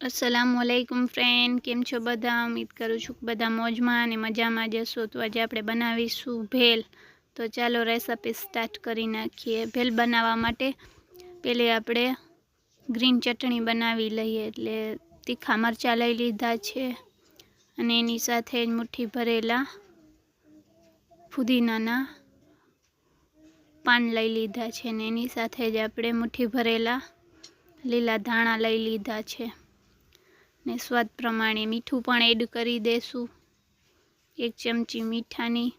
અસલામુ અલૈકુમ friend, કેમ છો બધા? ઉમ્મીદ કરું છું કે બધા મોજમાં અને મજામાં જશો તો આજે આપણે બનાવીશું ભેલ. તો ચાલો રેસિપી સ્ટાર્ટ કરી નાખીએ. ભેલ બનાવવા માટે પહેલે આપણે ગ્રીન ચટણી બનાવી લઈએ. એટલે તીખા મરચાં લઈ લીધા છે અને એની સાથે જ મુઠ્ઠી ભરેલા ફુદીનાના પાન લઈ લીધા છે. અને એની સાથે જ આપણે મુઠ્ઠી ભરેલા લીલા ધાણા લઈ લીધા છે. ને સ્વાદ પ્રમાણે મીઠું પણ એડ કરી દેશું. એક ચમચી મીઠાની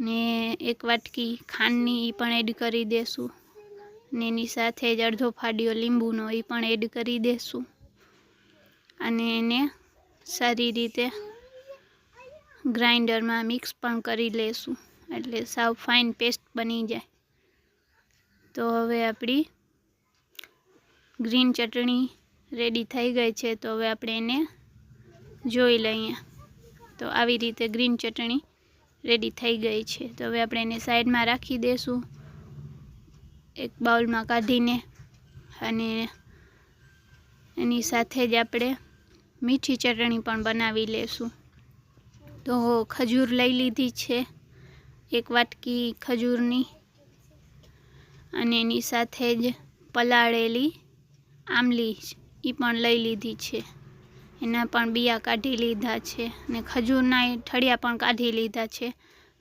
ને એક વાટકી ખાંડની એ પણ એડ કરી દેશું. ને એની સાથે જ અડધો ફાડ્યો લીંબુનો એ પણ એડ કરી દેશું. અને એને સારી રીતે ગ્રાઇન્ડરમાં મિક્સ પણ કરી લેશું. એટલે સાવ ફાઇન પેસ્ટ બની જાય. તો હવે આપણી ગ્રીન ચટણી રેડી થઈ ગઈ છે, તો હવે આપણે એને જોઈ લઈએ. તો આવી રીતે ગ્રીન ચટણી રેડી થઈ ગઈ છે. તો હવે આપણે એને સાઈડમાં રાખી દઈશું એક બાઉલમાં કાઢીને અને એની સાથે જ આપણે મીઠી ચટણી પણ બનાવી લેશું. તો ખજૂર લઈ લીધી છે, એક વાટકી ખજૂરની. અને એની સાથે જ પલાળેલી આમલી એ પણ લઈ લીધી છે. એના પણ બિયા કાઢી લીધા છે અને ખજૂરના ઠળિયા પણ કાઢી લીધા છે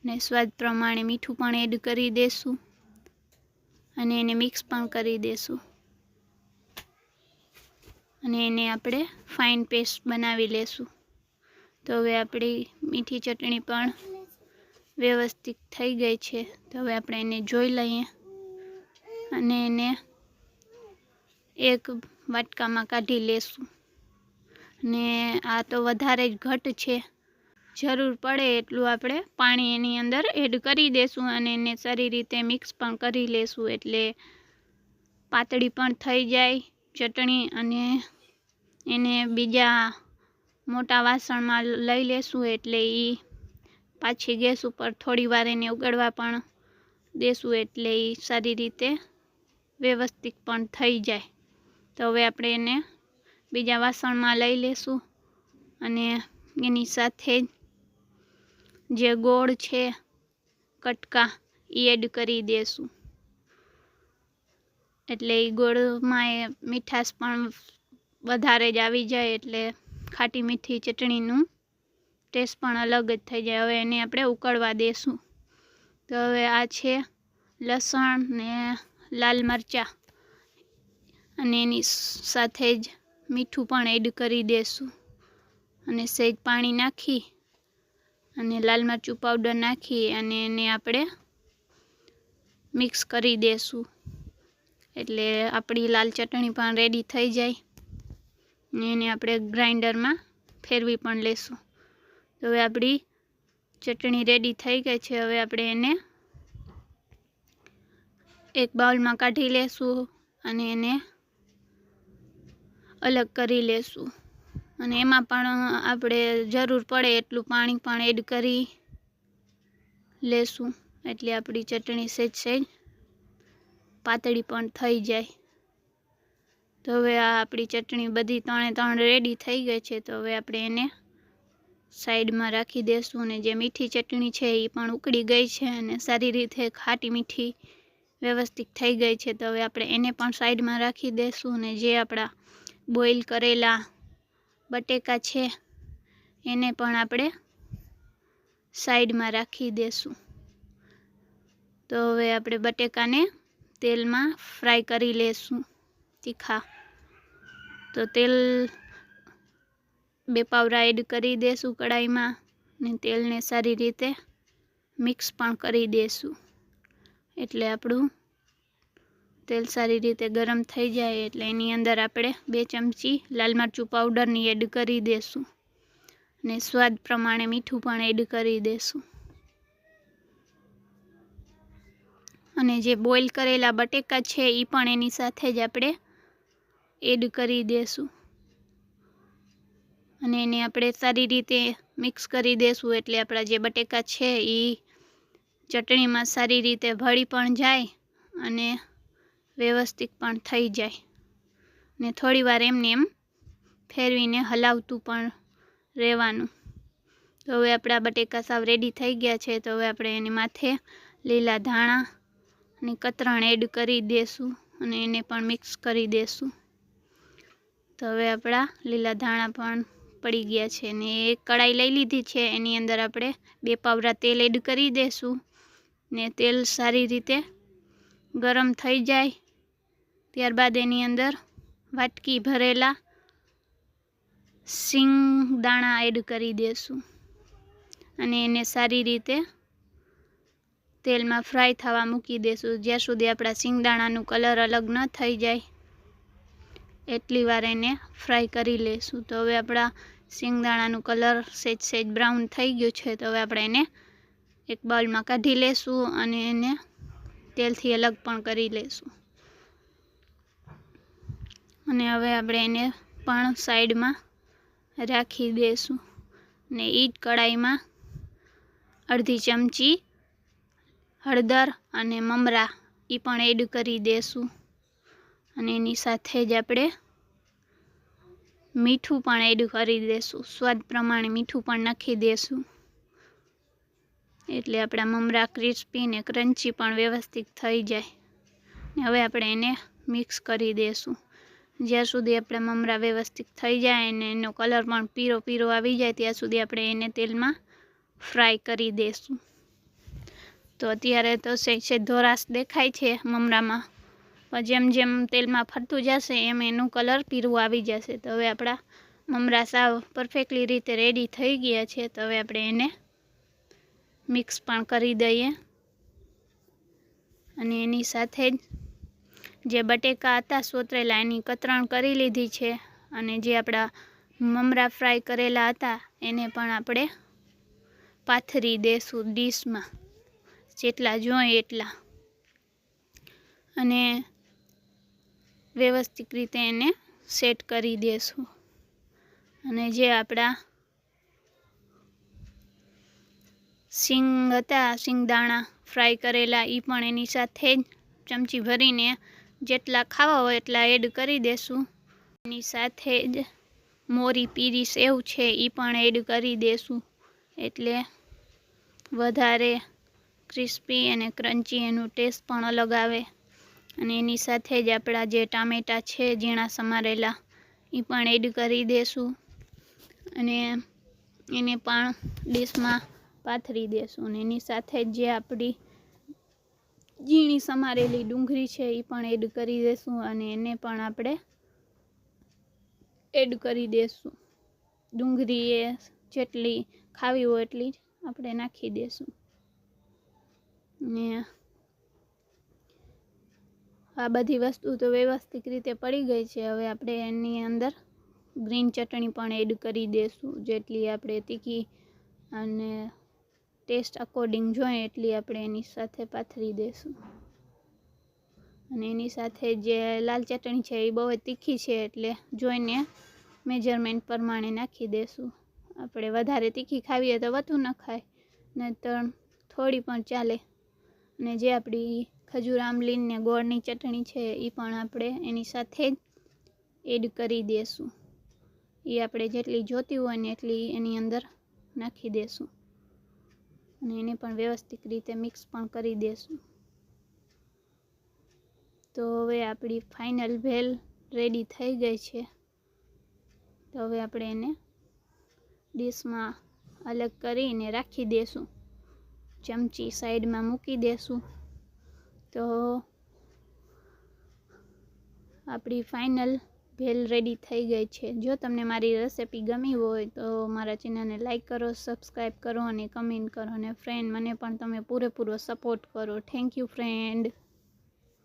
અને સ્વાદ પ્રમાણે મીઠું પણ એડ કરી દેશું અને એને મિક્સ પણ કરી દેશું. અને એને આપણે ફાઇન પેસ્ટ બનાવી લેશું. તો હવે આપણી મીઠી ચટણી પણ વ્યવસ્થિત થઈ ગઈ છે. તો હવે આપણે એને જોઈ લઈએ. અને એને એક વાટકામાં કાઢી લેશું. ને આ તો વધારે જ ઘટ છે. જરૂર પડે એટલું આપણે પાણી એની અંદર એડ કરી દેશું અને એને સારી રીતે મિક્સ પણ કરી લેશું એટલે પાતળી પણ થઈ જાય ચટણી અને એને બીજા મોટા વાસણમાં લઈ લેશું એટલે એ પાછી ગેસ ઉપર થોડી વાર એને ઉગાડવા પણ દેશું એટલે એ સારી રીતે વ્યવસ્થિત પણ થઈ જાય. તો હવે આપણે એને બીજા વાસણમાં લઈ લેશું અને એની સાથે જે ગોળ છે, કટકા એ એડ કરી દેશું. એટલે એ ગોળમાં એ મીઠાશ પણ વધારે જ આવી જાય એટલે ખાટી મીઠી ચટણીનું ટેસ્ટ પણ અલગ જ થઈ જાય. હવે એને આપણે ઉકળવા દેશું. તો હવે આ છે લસણ ને લાલ મરચાં. અને એની સાથે જ મીઠું પણ એડ કરી દેશું. અને સહેજ પાણી નાખી અને લાલ મરચું પાવડર નાખી અને એને આપણે મિક્સ કરી દેશું. એટલે આપણી લાલ ચટણી પણ રેડી થઈ જાય. ને એને આપણે ગ્રાઇન્ડરમાં ફેરવી પણ લેશું. તો હવે આપણી ચટણી રેડી થઈ ગઈ છે. હવે આપણે એને એક બાઉલમાં કાઢી લેશું અને એને અલગ કરી લેશું. અને એમાં પણ આપણે જરૂર પડે એટલું પાણી પણ એડ કરી લેશું. એટલે આપણી ચટણી સહેજ સહેજ પાતળી પણ થઈ જાય. તો હવે આ આપણી ચટણી બધી ત્રણે ત્રણ રેડી થઈ ગઈ છે. તો હવે આપણે એને સાઈડમાં રાખી દઈશું અને જે મીઠી ચટણી છે એ પણ ઉકળી ગઈ છે અને સારી રીતે ખાટી મીઠી વ્યવસ્થિત થઈ ગઈ છે. તો હવે આપણે એને પણ સાઈડમાં રાખી દઈશું અને જે આપણા બોઇલ કરેલા બટેકા છે, એને પણ આપણે સાઈડમાં રાખી દઈશું તો હવે આપણે બટેકાને તેલમાં ફ્રાય કરી લેશું તીખા. તો તેલ બે પાવરા એડ કરી દેશું કડાઈમાં ને તેલને સારી રીતે મિક્સ પણ કરી દેશું. એટલે આપણું તેલ સારી રીતે ગરમ થઈ જાય એટલે એની અંદર આપણે બે ચમચી લાલ મરચું પાવડરની એડ કરી દેશું. અને સ્વાદ પ્રમાણે મીઠું પણ એડ કરી દેશું. અને જે બોઇલ કરેલા બટેકા છે એ પણ એની સાથે જ આપણે એડ કરી દેશું. અને એને આપણે સારી રીતે મિક્સ કરી દેશું એટલે આપણા જે બટેકા છે એ ચટણીમાં સારી રીતે ભળી પણ જાય અને વ્યવસ્થિત પણ થઈ જાય. ને થોડીવાર એમને એમ ફેરવીને હલાવતું પણ રહેવાનું. તો હવે આપણા બટેકા સાવ રેડી થઈ ગયા છે. તો હવે આપણે એની માથે લીલા ધાણા અને કતરણ એડ કરી દેશું અને એને પણ મિક્સ કરી દેશું. તો હવે આપણા લીલા ધાણા પણ પડી ગયા છે ને એક કડાઈ લઈ લીધી છે. એની અંદર આપણે બે પાવરા તેલ એડ કરી દેશું ને તેલ સારી રીતે ગરમ થઈ જાય. ત્યારબાદ એની અંદર વાટકી ભરેલા સિંગ દાણા એડ કરી દેશું. અને એને સારી રીતે તેલમાં ફ્રાય થવા મૂકી દેશું. જ્યાં સુધી આપણા સિંગદાણાનું કલર અલગ ન થઈ જાય, એટલી વાર એને ફ્રાય કરી લેશું. તો હવે આપણા સિંગદાણાનું કલર સેજ સેજ બ્રાઉન થઈ ગયું છે, તો હવે આપણે એને એક બાઉલમાં કાઢી લેશું અને એને તેલથી અલગ પણ કરી લેશું. અને હવે આપણે એને પણ સાઈડમાં રાખી દઈશું ને એ કડાઈમાં અડધી ચમચી હળદર અને મમરા એ પણ એડ કરી દેશું. અને એની સાથે જ આપણે મીઠું પણ એડ કરી દઈશું સ્વાદ પ્રમાણે મીઠું પણ નાખી દઈશું એટલે આપણા મમરા ક્રિસ્પી ને ક્રન્ચી પણ વ્યવસ્થિત થઈ જાય. ને હવે આપણે એને મિક્સ કરી દઈશું જ્યાં સુધી આપણે મમરા વ્યવસ્થિત થઈ જાય અને એનો કલર પણ પીરો પીરો આવી જાય, ત્યાં સુધી આપણે એને તેલમાં ફ્રાય કરી દઈશું તો અત્યારે તો સહેજ ધોરાશ દેખાય છે મમરામાં. જેમ જેમ તેલમાં ફરતું જશે, એમ એનું કલર પીરું આવી જશે. તો હવે આપણા મમરા સાવ પરફેક્ટલી રીતે રેડી થઈ ગયા છે. તો હવે આપણે એને મિક્સ પણ કરી દઈએ. અને એની સાથે જ જે બટેકા હતા, સોતરેલા, એની કતરણ કરી લીધી છે અને જે આપણા મમરા ફ્રાય કરેલા હતા, એને પણ આપણે પાથરી દેશું ડીશમાં. જેટલા જોઈએ એટલા. અને વ્યવસ્થિત રીતે એને સેટ કરી દેશું. અને જે આપણા સિંગ હતા, સિંગદાણા ફ્રાય કરેલા એ પણ એની સાથે જ ચમચી ભરીને જેટલા ખાવા હોય એટલા એડ કરી દેશું. એની સાથે જ મોરી પીરી સેવ છે એ પણ એડ કરી દેશું. એટલે વધારે ક્રિસ્પી અને ક્રન્ચી એનું ટેસ્ટ પણ અલગ આવે. અને એની સાથે જ આપણા જે ટામેટાં છે, ઝીણા સમારેલા એ પણ એડ કરી દેશું. અને એને પણ ડીશમાં પાથરી દેશું. અને એની સાથે જ આપણી ઝીણી સમારેલી ડુંગળી છે એ પણ એડ કરી દેશું અને એને પણ આપણે એડ કરી દેશું. ડુંગળી એ જેટલી ખાવી હોય એટલી જ આપણે નાખી દેશું. ને આ બધી વસ્તુ તો વ્યવસ્થિત રીતે પડી ગઈ છે. હવે આપણે એની અંદર ગ્રીન ચટણી પણ એડ કરી દઈશું જેટલી આપણે તીખી અને ટેસ્ટ અકોર્ડિંગ જોઈએ એટલી આપણે એની સાથે પાથરી દઈશું. અને એની સાથે જે લાલ ચટણી છે એ બહુ જ તીખી છે એટલે જોઈને મેજરમેન્ટ પ્રમાણે નાખી દઈશું. આપણે વધારે તીખી ખાવીએ તો વધુ ન ખાય, નહીતર થોડી પણ ચાલે. અને જે આપણી ખજૂર આમલીન ને ગોળની ચટણી છે એ પણ આપણે એની સાથે જ એડ કરી દઈશું. એ આપણે જેટલી જોતી હોય ને એટલી એની અંદર નાખી દઈશું. અને એને પણ વ્યવસ્થિત રીતે મિક્સ પણ કરી દઈશું તો હવે આપણી ફાઇનલ ભેલ રેડી થઈ ગઈ છે. તો હવે આપણે એને ડીશમાં અલગ કરીને રાખી દઈશું ચમચી સાઈડમાં મૂકી દેશું. તો આપણી ફાઇનલ ભેલ રેડી થઈ ગઈ છે. જો તમને મારી રેસિપી ગમી હોય તો મારા ચેનલને લાઇક કરો સબસ્ક્રાઈબ કરો અને કમેન્ટ કરો. અને ફ્રેન્ડ મને પણ તમે પૂરેપૂરો સપોર્ટ કરો. Thank you friend